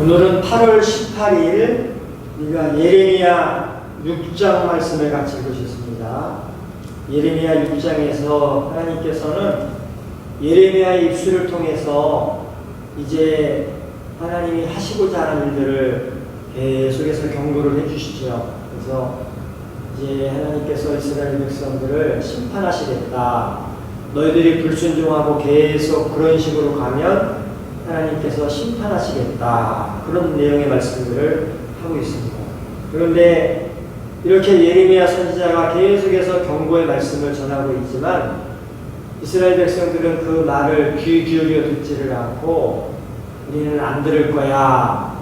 오늘은 8월 18일 우리가 예레미야 6장 말씀을 같이 읽으셨습니다. 예레미야 6장에서 하나님께서는 예레미야의 입술을 통해서 이제 하나님이 하시고자 하는 일들을 계속해서 경고를 해주시죠. 그래서 이제 하나님께서 이스라엘 백성들을 심판하시겠다. 너희들이 불순종하고 계속 그런 식으로 가면 하나님께서 심판하시겠다. 그런 내용의 말씀들을 하고 있습니다. 그런데 이렇게 예레미야 선지자가 계속해서 경고의 말씀을 전하고 있지만 이스라엘 백성들은 그 말을 귀 기울여 듣지를 않고 우리는 안 들을 거야.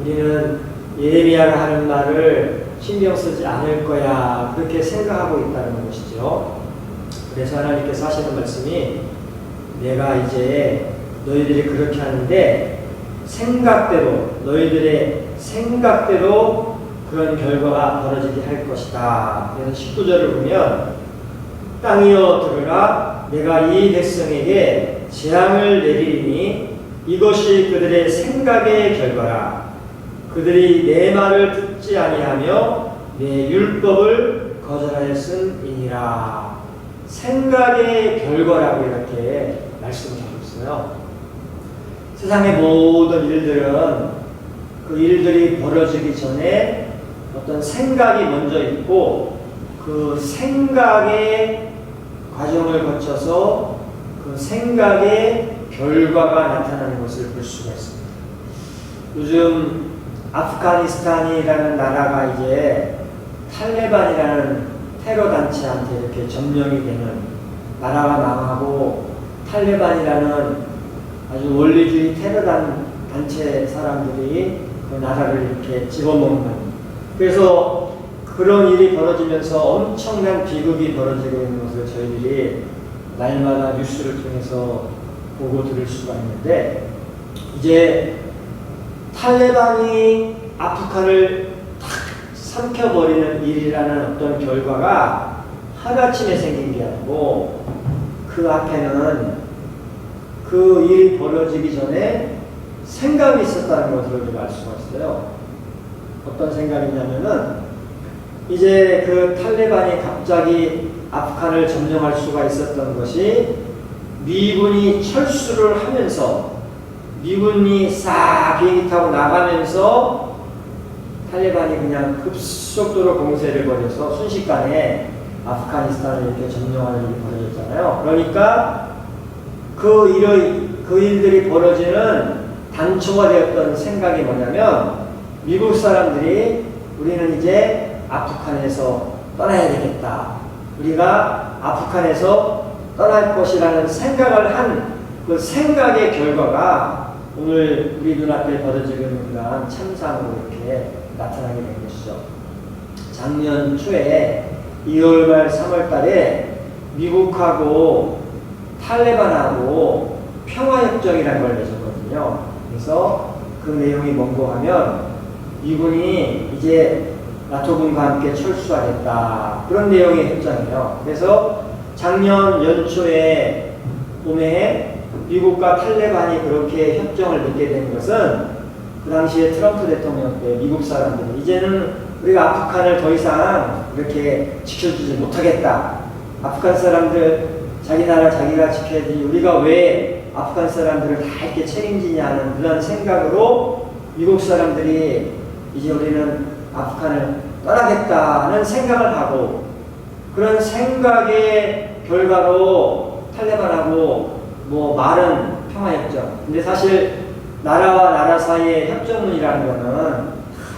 우리는 예레미야가 하는 말을 신경 쓰지 않을 거야. 그렇게 생각하고 있다는 것이죠. 그래서 하나님께서 하시는 말씀이 내가 이제 너희들이 그렇게 하는데 생각대로 너희들의 생각대로 그런 결과가 벌어지게 할 것이다. 그래서 19절을 보면 땅이여 들으라 내가 이 백성에게 재앙을 내리니 이것이 그들의 생각의 결과라 그들이 내 말을 듣지 아니하며 내 율법을 거절하였음이니라 생각의 결과라고 이렇게 말씀하고 있어요. 세상의 모든 일들은 그 일들이 벌어지기 전에 어떤 생각이 먼저 있고 그 생각의 과정을 거쳐서 그 생각의 결과가 나타나는 것을 볼 수가 있습니다. 요즘 아프가니스탄이라는 나라가 이제 탈레반이라는 테러 단체한테 이렇게 점령이 되는 나라가 망하고 탈레반이라는 아주 원리주의 테러 단, 단체 사람들이 그 나라를 이렇게 집어먹는. 그래서 그런 일이 벌어지면서 엄청난 비극이 벌어지고 있는 것을 저희들이 날마다 뉴스를 통해서 보고 들을 수가 있는데 이제 탈레반이 아프간을 탁 삼켜버리는 일이라는 어떤 결과가 하루아침에 생긴 게 아니고 그 앞에는 그 일이 벌어지기 전에 생각이 있었다는 것을 우리가 알 수가 있어요. 어떤 생각이냐면은 이제 그 탈레반이 갑자기 아프간을 점령할 수가 있었던 것이 미군이 철수를 하면서 미군이 싹 비행기 타고 나가면서 탈레반이 그냥 급속도로 공세를 벌여서 순식간에 아프가니스탄을 이렇게 점령하는 일이 벌어졌잖아요. 그러니까 그 일의 그 일들이 벌어지는 단초가 되었던 생각이 뭐냐면 미국 사람들이 우리는 이제 아프간에서 떠나야 되겠다. 우리가 아프간에서 떠날 것이라는 생각을 한 그 생각의 결과가 오늘 우리 눈앞에 벌어지고 있는 그러한 참상으로 이렇게 나타나게 된 것이죠. 작년 초에 2월 말 3월 달에 미국하고 탈레반하고 평화협정이라는 걸 맺었거든요. 그래서 그 내용이 뭔고 하면 미군이 이제 나토군과 함께 철수하겠다. 그런 내용의 협정이에요. 그래서 작년 연초에 봄에 미국과 탈레반이 그렇게 협정을 맺게 된 것은 그 당시에 트럼프 대통령 때 미국 사람들이 이제는 우리가 아프간을 더 이상 이렇게 지켜주지 못하겠다. 아프간 사람들 자기 나라 자기가 지켜야지 우리가 왜 아프간 사람들을 다 이렇게 책임지냐는 그런 생각으로 미국 사람들이 이제 우리는 아프간을 떠나겠다는 생각을 하고 그런 생각의 결과로 탈레반하고 뭐 말은 평화협정. 근데 사실 나라와 나라 사이의 협정문이라는 거는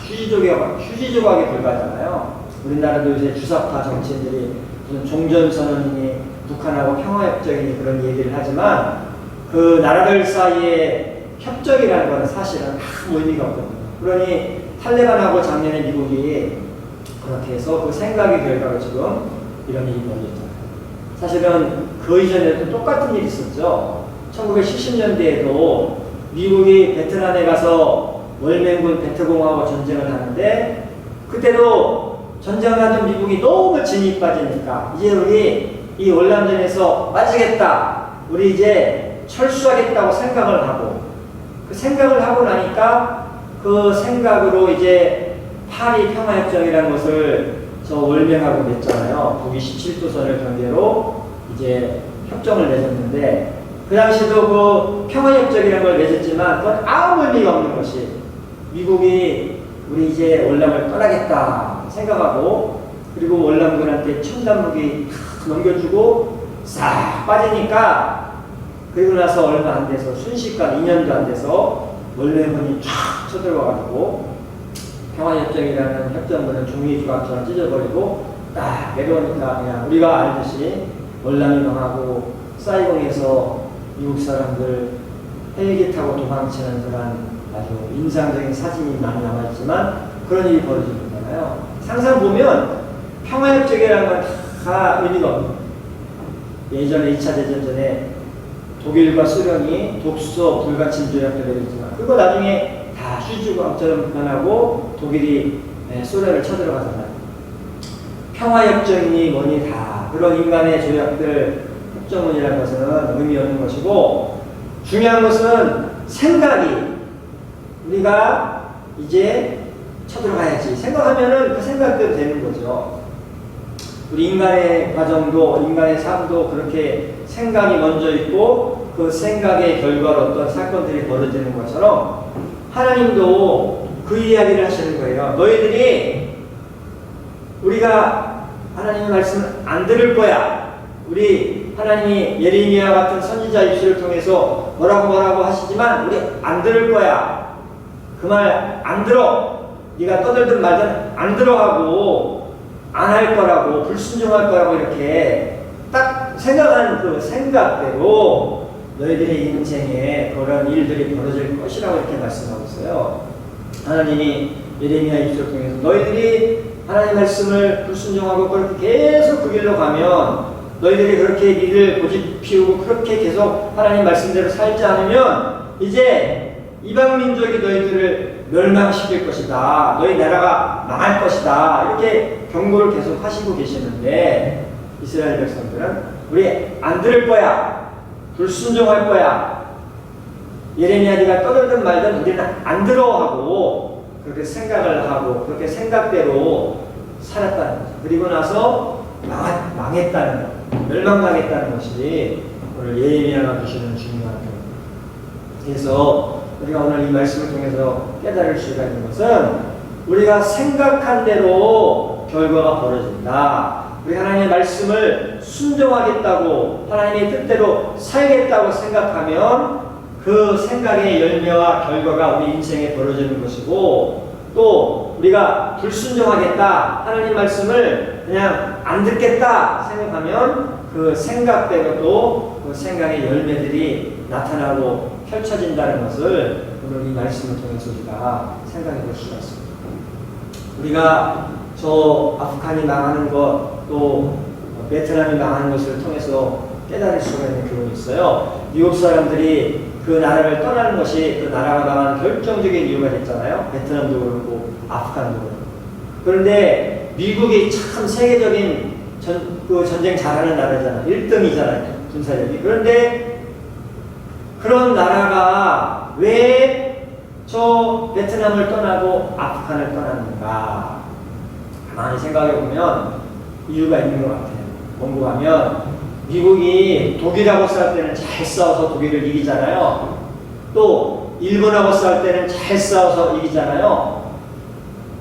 휴지조각, 휴지조각의 결과잖아요. 우리나라도 요새 주사파 정치인들이 무슨 종전선언이니 북한하고 평화협정이니 그런 얘기를 하지만 그 나라들 사이의 협정이라는 거는 사실은 아무 의미가 없거든요. 그러니 탈레반하고 작년에 미국이 그렇게 해서 그 생각의 결과로 지금 이런 일이 벌어졌잖아요. 사실은 그 이전에도 똑같은 일이 있었죠. 1970년대에도 미국이 베트남에 가서 월맹군 베트공하고 전쟁을 하는데 그때도 전쟁을 하던 미국이 너무 진이 빠지니까 이제 우리 이 월남전에서 빠지겠다. 우리 이제 철수하겠다고 생각을 하고 그 생각을 하고 나니까 그 생각으로 이제 파리 평화협정이라는 것을 저 월명하고 냈잖아요. 북이 17도선을 경계로 이제 협정을 맺었는데 그 당시도 그 평화협정이라는 걸 맺었지만 그건 아무 의미가 없는 것이 미국이 우리 이제 월남을 떠나겠다 생각하고 그리고 월남군한테 첨단 무기 탁 넘겨주고 싹 빠지니까 그리고 나서 얼마 안 돼서 순식간 2년도 안 돼서 월남군이 쫙 쳐들어와가지고 평화협정이라는 협정문을 종이 조각처럼 찢어버리고 딱 내려오니까 그냥 우리가 알듯이 월남이 망하고 사이공에서 미국 사람들 헬기 타고 도망치는 그런 아주 인상적인 사진이 많이 남아있지만 그런 일이 벌어지는 거잖아요. 상상 보면 평화협정이라는 건 다 의미가 예전에 2차 대전 전에 독일과 소련이 독소 불가침 조약도 맺었지만 그거 나중에 다 휴지광처럼 변하고 독일이 예, 소련을 쳐들어가잖아요. 평화협정이니 뭐니 다 그런 인간의 조약들 협정문이라는 것은 의미 없는 것이고 중요한 것은 생각이 우리가 이제 쳐들어가야지 생각하면은 그 생각대로 되는 거죠. 우리 인간의 과정도 인간의 삶도 그렇게 생각이 먼저 있고 그 생각의 결과로 어떤 사건들이 벌어지는 것처럼 하나님도 그 이야기를 하시는 거예요. 너희들이 우리가 하나님의 말씀을 안 들을 거야. 우리 하나님이 예레미야 같은 선지자 입술을 통해서 뭐라고 뭐라고 하시지만 우리 안 들을 거야. 그 말 안 들어. 네가 떠들든 말든 안 들어가고 안 할 거라고 불순종할 거라고 이렇게 딱 생각하는 그 생각대로 너희들의 인생에 그런 일들이 벌어질 것이라고 이렇게 말씀하고 있어요. 하나님이 예레미야 입술을 통해서 너희들이 하나님 말씀을 불순종하고 그렇게 계속 그 길로 가면 너희들이 그렇게 니를 고집 피우고 그렇게 계속 하나님 말씀대로 살지 않으면 이제 이방 민족이 너희들을 멸망시킬 것이다. 너희 나라가 망할 것이다. 이렇게 경고를 계속 하시고 계시는데 이스라엘 백성들은 우리 안 들을 거야. 불순종할 거야. 예레미야 네가 떠들든 말든 우리는 안 들어 하고 그렇게 생각을 하고 그렇게 생각대로 살았다는 거죠. 그리고 나서 망, 망했다는 것, 멸망당했다는 것이 오늘 예레미야가 주시는 중요한 점입니다. 그래서 우리가 오늘 이 말씀을 통해서 깨달을 수가 있는 것은 우리가 생각한 대로 결과가 벌어진다. 우리 하나님의 말씀을 순종하겠다고 하나님의 뜻대로 살겠다고 생각하면 그 생각의 열매와 결과가 우리 인생에 벌어지는 것이고 또 우리가 불순종하겠다 하나님 말씀을 그냥 안 듣겠다 생각하면 그 생각대로 또 그 생각의 열매들이 나타나고 펼쳐진다는 것을 오늘 이 말씀을 통해서 우리가 생각해 볼 수가 있습니다. 우리가 저 아프간이 망하는 것, 또 베트남이 망하는 것을 통해서 깨달을 수가 있는 교훈이 있어요. 미국 사람들이 그 나라를 떠나는 것이 그 나라가 망하는 결정적인 이유가 됐잖아요. 베트남도 그렇고 아프간도 그렇고. 그런데 미국이 참 세계적인 전, 그 전쟁 잘하는 나라잖아요. 1등이잖아요. 군사력이. 그런데 그런 나라가 왜 저 베트남을 떠나고 아프간을 떠났는가? 가만히 생각해 보면 이유가 있는 것 같아요. 공부하면 미국이 독일하고 싸울 때는 잘 싸워서 독일을 이기잖아요. 또 일본하고 싸울 때는 잘 싸워서 이기잖아요.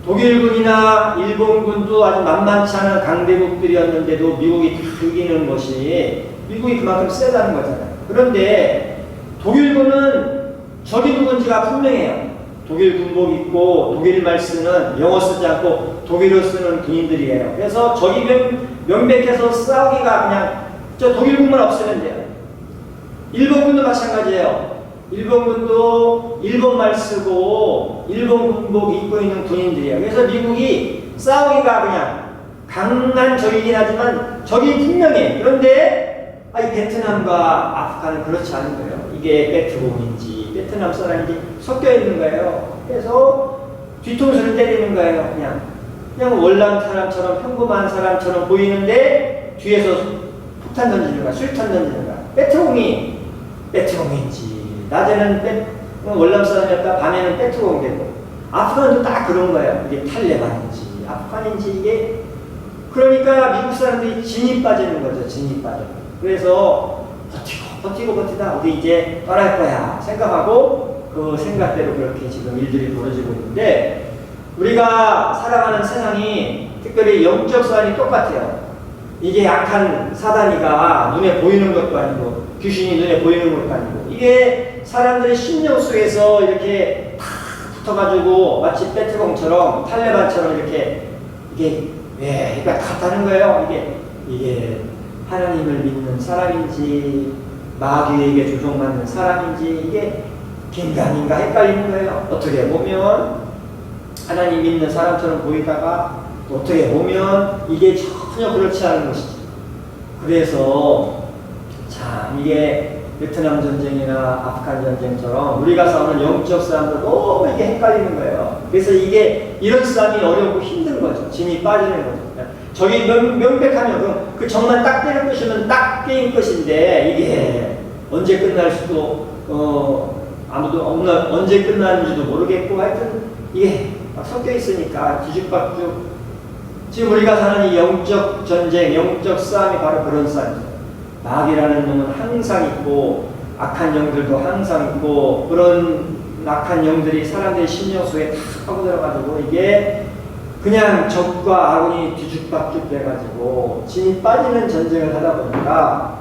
독일군이나 일본군도 아주 만만치 않은 강대국들이었는데도 미국이 다 이기는 것이 미국이 그만큼 세다는 거잖아요. 그런데 독일군은 적이 누군지가 분명해요. 독일 군복 입고 독일 말 쓰는 영어 쓰지 않고 독일어 쓰는 군인들이에요. 그래서 적이 명, 명백해서 싸우기가 그냥 저 독일군만 없으면 돼요. 일본군도 마찬가지예요. 일본군도 일본말 쓰고 일본 군복 입고 있는 군인들이에요. 그래서 미국이 싸우기가 그냥 강한 적이긴 하지만 적이 분명해. 그런데 아이 베트남과 아프간은 그렇지 않은 거예요. 이게 베트공인지 베트남 사람인지 섞여 있는 거예요. 그래서 뒤통수를 때리는 거예요. 그냥 그냥 월남 사람처럼 평범한 사람처럼 보이는데 뒤에서 폭탄 던지는 거야, 수류탄 던지는 거야. 베트공이 베트공인지 낮에는 베, 월남 사람이었다 밤에는 베트공 되고 아프간도 딱 그런 거예요. 이게 탈레반인지 아프간인지 이게 그러니까 미국 사람들이 진이 빠지는 거죠. 진이 빠져. 그래서 버티고 버티고 버티다 우리 이제 떠날 거야 생각하고 그 생각대로 그렇게 지금 일들이 벌어지고 있는데 우리가 살아가는 세상이 특별히 영적 사안이 똑같아요. 이게 약한 사단이가 눈에 보이는 것도 아니고 귀신이 눈에 보이는 것도 아니고 이게 사람들의 심령 속에서 이렇게 탁 붙어가지고 마치 배트공처럼 탈레반처럼 이렇게 이게 왜 그러니까 같다는 거예요. 이게 이게 하나님을 믿는 사람인지 마귀에게 조종받는 사람인지 이게 긴가민가 헷갈리는 거예요. 어떻게 보면 하나님 믿는 사람처럼 보이다가 또 어떻게 보면 이게 전혀 그렇지 않은 것이지. 그래서 참 이게 베트남 전쟁이나 아프간 전쟁처럼 우리가 싸우는 영적 싸움도 너무 이게 헷갈리는 거예요. 그래서 이게 이런 싸움이 어렵고 힘든 거죠. 진이 빠지는 거죠. 저기 명, 명백하면 그, 그 정말 딱 때릴 것이면 딱 게임 것인데 이게 언제 끝날 수도 어 아무도 없는 언제 끝나는지도 모르겠고 하여튼 이게 막 섞여 있으니까 뒤죽박죽 지금 우리가 사는 이 영적 전쟁, 영적 싸움이 바로 그런 싸움이죠. 마귀라는 놈은 항상 있고 악한 영들도 항상 있고 그런 악한 영들이 사람들의 심령 속에 다 파고 들어가지고 이게 그냥 적과 아군이 뒤죽박죽 돼가지고 진이 빠지는 전쟁을 하다 보니까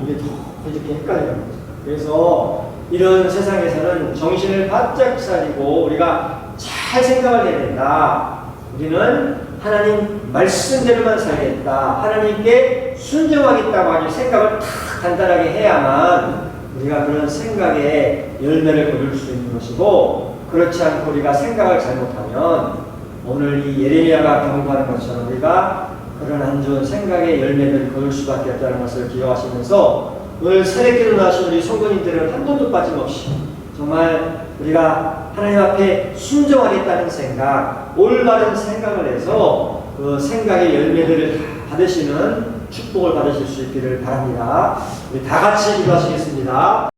이게 더 이렇게 헷갈리는 거죠. 그래서 이런 세상에서는 정신을 바짝 차리고 우리가 잘 생각을 해야 된다. 우리는 하나님 말씀대로만 살겠다. 하나님께 순종하겠다고 아주 생각을 탁 간단하게 해야만 우리가 그런 생각에 열매를 거둘 수 있는 것이고 그렇지 않고 우리가 생각을 잘못하면 오늘 이 예레미야가 경고하는 것처럼 우리가 그런 안 좋은 생각의 열매를 거둘 수밖에 없다는 것을 기억하시면서 오늘 새벽기도 나신 우리 성도님들은 한 번도 빠짐없이 정말 우리가 하나님 앞에 순종하겠다는 생각, 올바른 생각을 해서 그 생각의 열매들을 받으시는 축복을 받으실 수 있기를 바랍니다. 우리 다 같이 기도하시겠습니다.